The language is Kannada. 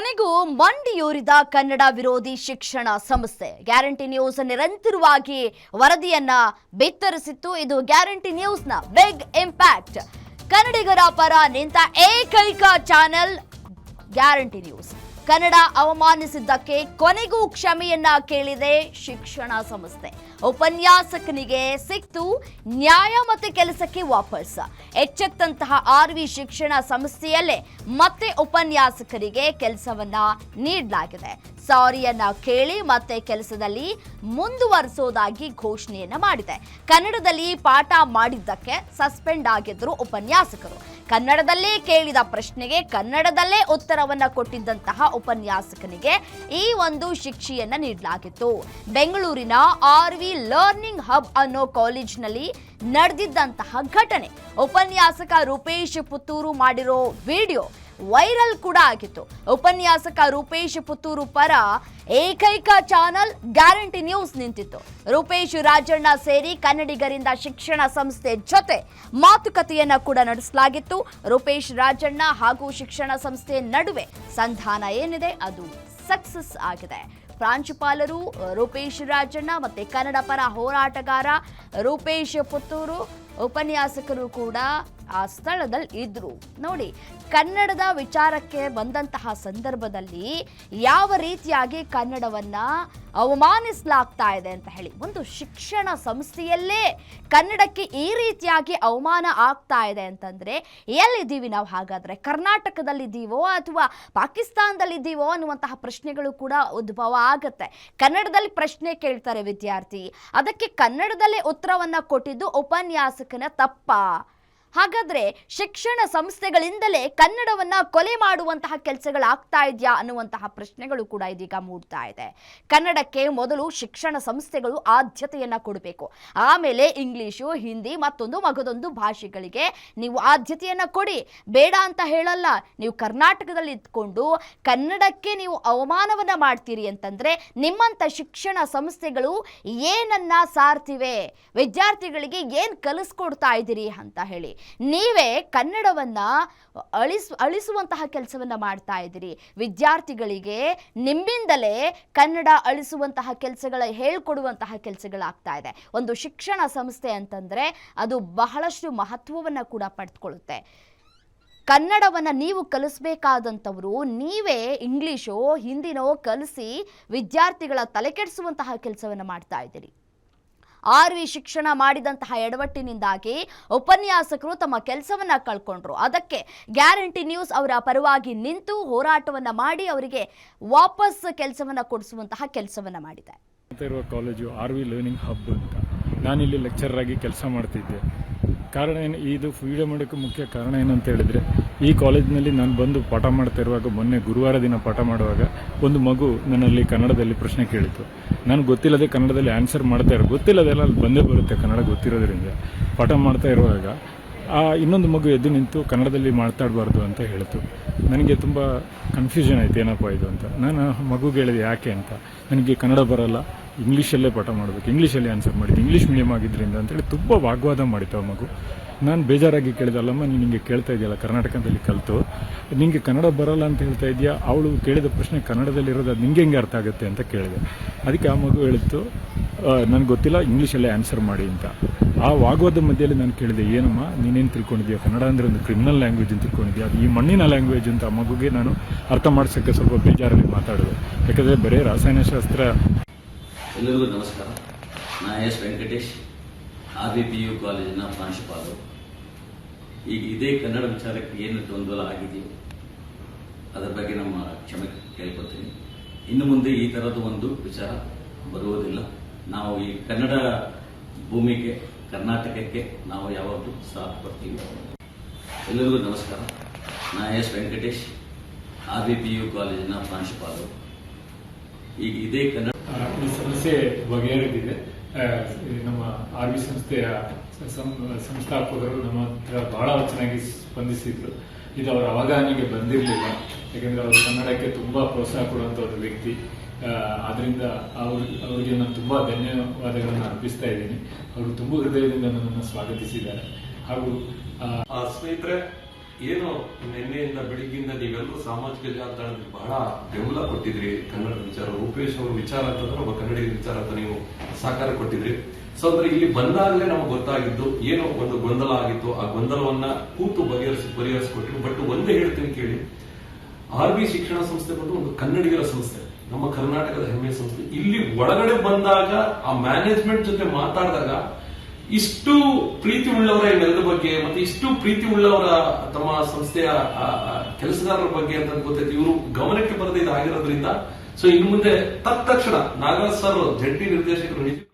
ಕೊನೆಗೂ ಮಂಡಿಯೂರಿದ ಕನ್ನಡ ವಿರೋಧಿ ಶಿಕ್ಷಣ ಸಂಸ್ಥೆ ಗ್ಯಾರಂಟಿ ನ್ಯೂಸ್ ನಿರಂತರವಾಗಿ ವರದಿಯನ್ನ ಬಿತ್ತರಿಸಿತ್ತು. ಇದು ಗ್ಯಾರಂಟಿ ನ್ಯೂಸ್ನ ಬಿಗ್ ಇಂಪ್ಯಾಕ್ಟ್. ಕನ್ನಡಿಗರ ಪರ ನಿಂತ ಏಕೈಕ ಚಾನೆಲ್ ಗ್ಯಾರಂಟಿ ನ್ಯೂಸ್. ಕನ್ನಡ ಅವಮಾನಿಸಿದ್ದಕ್ಕೆ ಕೊನೆಗೂ ಕ್ಷಮೆಯನ್ನ ಕೇಳಿದೆ ಶಿಕ್ಷಣ ಸಂಸ್ಥೆ. ಉಪನ್ಯಾಸಕನಿಗೆ ಸಿಕ್ತು, ನ್ಯಾಯ ಮತ್ತೆ ಕೆಲಸಕ್ಕೆ ವಾಪಸ್. ಎಚ್ಚೆತ್ತಂತಹ ಆರ್ ವಿ ಶಿಕ್ಷಣ ಸಂಸ್ಥೆಯಲ್ಲೇ ಮತ್ತೆ ಉಪನ್ಯಾಸಕರಿಗೆ ಕೆಲಸವನ್ನ ನೀಡಲಾಗಿದೆ. ಸಾರಿಯನ್ನ ಕೇಳಿ ಮತ್ತೆ ಕೆಲಸದಲ್ಲಿ ಮುಂದುವರಿಸೋದಾಗಿ ಘೋಷಣೆಯನ್ನ ಮಾಡಿದೆ. ಕನ್ನಡದಲ್ಲಿ ಪಾಠ ಮಾಡಿದ್ದಕ್ಕೆ ಸಸ್ಪೆಂಡ್ ಆಗಿದ್ರು ಉಪನ್ಯಾಸಕರು. ಕನ್ನಡದಲ್ಲೇ ಕೇಳಿದ ಪ್ರಶ್ನೆಗೆ ಕನ್ನಡದಲ್ಲೇ ಉತ್ತರವನ್ನ ಕೊಟ್ಟಿದ್ದಂತಹ ಉಪನ್ಯಾಸಕನಿಗೆ ಈ ಒಂದು ಶಿಕ್ಷೆಯನ್ನ ನೀಡಲಾಗಿತ್ತು. ಬೆಂಗಳೂರಿನ ಆರ್ ವಿ ಲರ್ನಿಂಗ್ ಹಬ್ ಅನ್ನೋ ಕಾಲೇಜ್ನಲ್ಲಿ ನಡೆದಿದ್ದಂತಹ ಘಟನೆ. ಉಪನ್ಯಾಸಕ ರೂಪೇಶ್ ಪುತ್ತೂರು ಮಾಡಿರೋ ವಿಡಿಯೋ ವೈರಲ್ ಕೂಡ ಆಗಿತ್ತು. ಉಪನ್ಯಾಸಕ ರೂಪೇಶ್ ಪುತ್ತೂರು ಪರ ಏಕೈಕ ಚಾನಲ್ ಗ್ಯಾರಂಟಿ ನ್ಯೂಸ್ ನಿಂತಿತ್ತು. ರೂಪೇಶ್ ರಾಜಣ್ಣ ಸೇರಿ ಕನ್ನಡಿಗರಿಂದ ಶಿಕ್ಷಣ ಸಂಸ್ಥೆ ಜೊತೆ ಮಾತುಕತೆಯನ್ನ ಕೂಡ ನಡೆಸಲಾಗಿತ್ತು. ರೂಪೇಶ್ ರಾಜಣ್ಣ ಹಾಗೂ ಶಿಕ್ಷಣ ಸಂಸ್ಥೆ ನಡುವೆ ಸಂಧಾನ ಏನಿದೆ ಅದು ಸಕ್ಸಸ್ ಆಗಿದೆ. ಪ್ರಾಂಶುಪಾಲರು ರೂಪೇಶ್ ರಾಜಣ್ಣ ಮತ್ತೆ ಕನ್ನಡ ಪರ ಹೋರಾಟಗಾರ ರೂಪೇಶ್ ಪುತ್ತೂರು ಉಪನ್ಯಾಸಕರು ಕೂಡ ಆ ಸ್ಥಳದಲ್ಲಿ ಇದ್ರು. ನೋಡಿ, ಕನ್ನಡದ ವಿಚಾರಕ್ಕೆ ಬಂದಂತಹ ಸಂದರ್ಭದಲ್ಲಿ ಯಾವ ರೀತಿಯಾಗಿ ಕನ್ನಡವನ್ನ ಅವಮಾನಿಸಲಾಗ್ತಾ ಇದೆ ಅಂತ ಹೇಳಿ. ಒಂದು ಶಿಕ್ಷಣ ಸಂಸ್ಥೆಯಲ್ಲೇ ಕನ್ನಡಕ್ಕೆ ಈ ರೀತಿಯಾಗಿ ಅವಮಾನ ಆಗ್ತಾ ಇದೆ ಅಂತಂದ್ರೆ, ಎಲ್ಲಿದ್ದೀವಿ ನಾವು ಹಾಗಾದ್ರೆ? ಕರ್ನಾಟಕದಲ್ಲಿದ್ದೀವೋ ಅಥವಾ ಪಾಕಿಸ್ತಾನದಲ್ಲಿದ್ದೀವೋ ಅನ್ನುವಂತಹ ಪ್ರಶ್ನೆಗಳು ಕೂಡ ಉದ್ಭವ ಆಗುತ್ತೆ. ಕನ್ನಡದಲ್ಲಿ ಪ್ರಶ್ನೆ ಕೇಳ್ತಾರೆ ವಿದ್ಯಾರ್ಥಿ. ಅದಕ್ಕೆ ಕನ್ನಡದಲ್ಲೇ ಉತ್ತರವನ್ನ ಕೊಟ್ಟಿದ್ದು ಉಪನ್ಯಾಸಕನ ತಪ್ಪ. ಹಾಗಾದ್ರೆ ಶಿಕ್ಷಣ ಸಂಸ್ಥೆಗಳಿಂದಲೇ ಕನ್ನಡವನ್ನ ಕೊಲೆ ಮಾಡುವಂತಹ ಕೆಲಸಗಳಾಗ್ತಾ ಇದೆಯಾ ಅನ್ನುವಂತಹ ಪ್ರಶ್ನೆಗಳು ಕೂಡ ಇದೀಗ ಮೂಡ್ತಾ ಇದೆ. ಕನ್ನಡಕ್ಕೆ ಮೊದಲು ಶಿಕ್ಷಣ ಸಂಸ್ಥೆಗಳು ಆದ್ಯತೆಯನ್ನ ಕೊಡಬೇಕು. ಆಮೇಲೆ ಇಂಗ್ಲಿಷು ಹಿಂದಿ ಮತ್ತೊಂದು ಮಗದೊಂದು ಭಾಷೆಗಳಿಗೆ ನೀವು ಆದ್ಯತೆಯನ್ನ ಕೊಡಿ. ಬೇಡ ಅಂತ ಹೇಳಲ್ಲ. ನೀವು ಕರ್ನಾಟಕದಲ್ಲಿ ಇದ್ಕೊಂಡು ಕನ್ನಡಕ್ಕೆ ನೀವು ಅವಮಾನವನ್ನ ಮಾಡ್ತೀರಿ ಅಂತಂದ್ರೆ ನಿಮ್ಮಂತ ಶಿಕ್ಷಣ ಸಂಸ್ಥೆಗಳು ಏನನ್ನ ಸಾರ್ತಿವೆ? ವಿದ್ಯಾರ್ಥಿಗಳಿಗೆ ಏನ್ ಕಲಿಸ್ಕೊಡ್ತಾ ಇದ್ದೀರಿ ಅಂತ ಹೇಳಿ. ನೀವೇ ಕನ್ನಡವನ್ನ ಅಳಿಸ್, ಅಳಿಸುವಂತಹ ಕೆಲಸವನ್ನ ಮಾಡ್ತಾ ಇದ್ದೀರಿ. ವಿದ್ಯಾರ್ಥಿಗಳಿಗೆ ನಿಮ್ಮಿಂದಲೇ ಕನ್ನಡ ಅಳಿಸುವಂತಹ ಕೆಲಸಗಳ, ಹೇಳ್ಕೊಡುವಂತಹ ಕೆಲಸಗಳಾಗ್ತಾ ಇದೆ. ಒಂದು ಶಿಕ್ಷಣ ಸಂಸ್ಥೆ ಅಂತಂದ್ರೆ ಅದು ಬಹಳಷ್ಟು ಮಹತ್ವವನ್ನ ಕೂಡ ಪಡೆದುಕೊಳ್ಳುತ್ತೆ ಕನ್ನಡವನ್ನು ನೀವು ಕಲಿಸ್ಬೇಕಾದಂಥವರು ನೀವೇ ಇಂಗ್ಲೀಷೋ, ಹಿಂದಿನೋ ಕಲಿಸಿ ವಿದ್ಯಾರ್ಥಿಗಳ ತಲೆಕೆಡಿಸುವಂತಹ ಕೆಲಸವನ್ನು ಮಾಡ್ತಾ ಇದ್ದೀರಿ. ಆರ್ ವಿ ಶಿಕ್ಷಣ ಮಾಡಿದಂತಹ ಎಡವಟ್ಟಿನಿಂದಾಗಿ ಉಪನ್ಯಾಸಕರು ತಮ್ಮ ಕೆಲಸವನ್ನ ಕಳ್ಕೊಂಡ್ರು. ಅದಕ್ಕೆ ಗ್ಯಾರಂಟಿ ನ್ಯೂಸ್ ಅವರ ಪರವಾಗಿ ನಿಂತು ಹೋರಾಟವನ್ನ ಮಾಡಿ ಅವರಿಗೆ ವಾಪಸ್ ಕೆಲಸವನ್ನ ಕೊಡಿಸುವಂತಹ ಕೆಲಸವನ್ನ ಮಾಡಿದೆ. ಇರುವ college R V learning hub ಅಂತ. ನಾನಿಲ್ಲಿ ಲೆಕ್ಚರರ್ ಆಗಿ ಕೆಲಸ ಮಾಡ್ತಿದ್ದೆ. ಕಾರಣ ಏನು? ಇದು ವಿಡಿಯೋ ಮಾಡೋಕ್ಕೆ ಮುಖ್ಯ ಕಾರಣ ಏನಂತ ಹೇಳಿದ್ರೆ, ಈ ಕಾಲೇಜಿನಲ್ಲಿ ನಾನು ಬಂದು ಪಾಠ ಮಾಡ್ತಾ ಇರುವಾಗ, ಮೊನ್ನೆ ಗುರುವಾರ ದಿನ ಪಾಠ ಮಾಡುವಾಗ, ಒಂದು ಮಗು ನನ್ನಲ್ಲಿ ಕನ್ನಡದಲ್ಲಿ ಪ್ರಶ್ನೆ ಕೇಳಿತು. ನಾನು ಗೊತ್ತಿಲ್ಲದೆ ಕನ್ನಡದಲ್ಲಿ ಆನ್ಸರ್ ಮಾಡ್ತಾ ಇರೋ ಗೊತ್ತಿಲ್ಲದೆಲ್ಲ ಅಲ್ಲಿ ಬಂದೇ ಬರುತ್ತೆ ಕನ್ನಡ ಗೊತ್ತಿರೋದ್ರಿಂದ. ಪಾಠ ಮಾಡ್ತಾ ಇರುವಾಗ, ಆ ಇನ್ನೊಂದು ಮಗು ಎದ್ದು ನಿಂತು ಕನ್ನಡದಲ್ಲಿ ಮಾತಾಡಬಾರ್ದು ಅಂತ ಹೇಳಿತು. ನನಗೆ ತುಂಬ ಕನ್ಫ್ಯೂಷನ್ ಆಯಿತು, ಏನಪ್ಪ ಇದು ಅಂತ. ನಾನು ಮಗುಗೆ ಹೇಳಿದೆ, ಯಾಕೆ ಅಂತ. ನನಗೆ ಕನ್ನಡ ಬರಲ್ಲ ಇಂಗ್ಲೀಷಲ್ಲೇ ಪಾಠ ಮಾಡಬೇಕು ಇಂಗ್ಲೀಷಲ್ಲಿ ಆನ್ಸರ್ ಮಾಡಿದ್ದು ಇಂಗ್ಲೀಷ್ ಮೀಡಿಯಮ್ ಆಗಿದ್ದರಿಂದ ಅಂತೇಳಿ ತುಂಬ ವಾಗ್ವಾದ ಮಾಡಿತ್ತು ಆ ಮಗು. ನಾನು ಬೇಜಾರಾಗಿ ಕೇಳಿದಲ್ಲಮ್ಮ ನೀನು ನಿಮಗೆ ಕೇಳ್ತಾ ಇದೆಯಲ್ಲ, ಕರ್ನಾಟಕದಲ್ಲಿ ಕಲಿತು. ನಿಮಗೆ ಕನ್ನಡ ಬರಲ್ಲ ಅಂತ ಹೇಳ್ತಾ ಇದೆಯಾ? ಅವಳು ಕೇಳಿದ ಪ್ರಶ್ನೆ ಕನ್ನಡದಲ್ಲಿರೋದು ಅದು ನಿಮಗೆ ಹೆಂಗೆ ಅರ್ಥ ಆಗುತ್ತೆ ಅಂತ ಕೇಳಿದೆ. ಅದಕ್ಕೆ ಆ ಮಗು ಹೇಳಿತ್ತು ನನಗೆ ಗೊತ್ತಿಲ್ಲ, ಇಂಗ್ಲೀಷಲ್ಲೇ ಆನ್ಸರ್ ಮಾಡಿ ಅಂತ. ಆ ವಾಗ್ವಾದ ಮಧ್ಯದಲ್ಲಿ ನಾನು ಕೇಳಿದೆ, ಏನಮ್ಮ, ನೀನೇನು ತಿಳ್ಕೊಂಡಿದ್ಯಾ? ಕನ್ನಡ ಅಂದರೆ ಒಂದು ಕ್ರಿಮಿನಲ್ ಲ್ಯಾಂಗ್ವೇಜ್ ಅಂತ ತಿಳ್ಕೊಂಡಿದ್ಯಾ? ಅದು ಈ ಮಣ್ಣಿನ ಲ್ಯಾಂಗ್ವೇಜ್ ಅಂತ ಆ ಮಗುಗೆ ನಾನು ಅರ್ಥ ಮಾಡಿಸೋಕ್ಕೆ ಸ್ವಲ್ಪ ಬೇಜಾರಲ್ಲಿ ಮಾತಾಡಿದೆ. ಯಾಕಂದರೆ ಬರೀ ರಾಸಾಯನಶಾಸ್ತ್ರ ಎಲ್ಲರಿಗೂ ನಮಸ್ಕಾರ. ನಾನು S Venkatesh R B P U ಕಾಲೇಜಿನ ಪ್ರಾಂಶುಪಾಲರು. ಈಗ ಇದೇ ಕನ್ನಡ ವಿಚಾರಕ್ಕೆ ಏನು ಗೊಂದಲ ಆಗಿದೆಯೋ ಅದರ ಬಗ್ಗೆ ನಮ್ಮ ಕ್ಷಮೆ ಕೇಳ್ಕೊತೀನಿ ಇನ್ನು ಮುಂದೆ ಈ ಥರದ ಒಂದು ವಿಚಾರ ಬರುವುದಿಲ್ಲ. ನಾವು ಈ ಕನ್ನಡ ಭೂಮಿಗೆ, ಕರ್ನಾಟಕಕ್ಕೆ ನಾವು ಯಾವತ್ತೂ ಸಾಥ್ ಕೊಡ್ತೀವಿ. ಎಲ್ಲರಿಗೂ ನಮಸ್ಕಾರ. ನಾ S Venkatesh, R B P U ಕಾಲೇಜಿನ ಪ್ರಾಂಶುಪಾಲರು. ಈಗ ಇದೇ ಕನ್ನಡ ಸಮಸ್ಯೆ ಬಗೆಹರಿದಿದೆ. ನಮ್ಮ ಆರ್ ವಿ ಸಂಸ್ಥೆಯ ಸಂಸ್ಥಾಪಕರು ನಮ್ಮ ಹತ್ರ ಬಹಳ ಚೆನ್ನಾಗಿ ಸ್ಪಂದಿಸಿದ್ರು. ಇದು ಅವರ ಅವಗಾಹನೆಗೆ ಬಂದಿರಲಿಲ್ಲ. ಯಾಕಂದ್ರೆ ಅವರು ಕನ್ನಡಕ್ಕೆ ತುಂಬಾ ಪ್ರೋತ್ಸಾಹ ಕೊಡುವಂತ ಒಂದು ವ್ಯಕ್ತಿ. ಆದ್ರಿಂದ ಅವ್ರ, ಅವರಿಗೆ ನಾನು ತುಂಬಾ ಧನ್ಯವಾದಗಳನ್ನು ಅರ್ಪಿಸ್ತಾ ಇದ್ದೀನಿ. ಅವರು ತುಂಬಾ ಹೃದಯದಿಂದ ನನ್ನನ್ನು ಸ್ವಾಗತಿಸಿದ್ದಾರೆ. ಹಾಗೂ ಸ್ನೇಹಿತರೆ ಏನು ನಿನ್ನೆಯಿಂದ ಬೆಳಿಗ್ಗೆಯಿಂದ ನೀವೆಲ್ಲರೂ ಸಾಮಾಜಿಕ ಜಾಲತಾಣದಲ್ಲಿ ಬಹಳ ಬೆಂಬಲ ಕೊಟ್ಟಿದ್ರಿ. ಕನ್ನಡ ವಿಚಾರ, ರೂಪೇಶ್ ಅವರ ವಿಚಾರ ಅಂತಂದ್ರೆ ಒಬ್ಬ ಕನ್ನಡಿಗ ವಿಚಾರ ಅಂತ ನೀವು ಸಹಕಾರ ಕೊಟ್ಟಿದ್ರಿ. ಸೊ ಅಂದ್ರೆ ಇಲ್ಲಿ ಬಂದಾಗಲೇ ನಮಗೆ ಗೊತ್ತಾಗಿದ್ದು ಏನೋ ಒಂದು ಗೊಂದಲ ಆಗಿತ್ತು. ಆ ಗೊಂದಲವನ್ನ ಕೂತು ಬಗೆಹರಿಸಿ ಪರಿಹರಿಸಿಕೊಟ್ಟಿದ್ರು ಬಟ್ ಒಂದೇ ಹೇಳ್ತೀನಿ ಕೇಳಿ. ಆರ್ ಬಿ ಶಿಕ್ಷಣ ಸಂಸ್ಥೆ ಬಂದು ಒಂದು ಕನ್ನಡಿಗರ ಸಂಸ್ಥೆ. ನಮ್ಮ ಕರ್ನಾಟಕದ ಹೆಮ್ಮೆಯ ಸಂಸ್ಥೆ. ಇಲ್ಲಿ ಒಳಗಡೆ ಬಂದಾಗ, ಆ ಮ್ಯಾನೇಜ್ಮೆಂಟ್ ಜೊತೆ ಮಾತಾಡಿದಾಗ ಇಷ್ಟು ಪ್ರೀತಿ ಉಳ್ಳವರ ನೆಲದ ಬಗ್ಗೆ ಮತ್ತೆ ಇಷ್ಟು ಪ್ರೀತಿ ಉಳ್ಳವರ ತಮ್ಮ ಸಂಸ್ಥೆಯ ಕೆಲಸಗಾರರ ಬಗ್ಗೆ ಅಂತ ಗೊತ್ತೈತಿ. ಇವರು ಗಮನಕ್ಕೆ ಬರದೇ ಇದಾಗಿರೋದ್ರಿಂದ ಸೊ ಇನ್ನು ಮುಂದೆ ತತ್ಕ್ಷಣ ನಾಗರಾಜ್ ಸರ್ ಜಂಟಿ ನಿರ್ದೇಶಕರು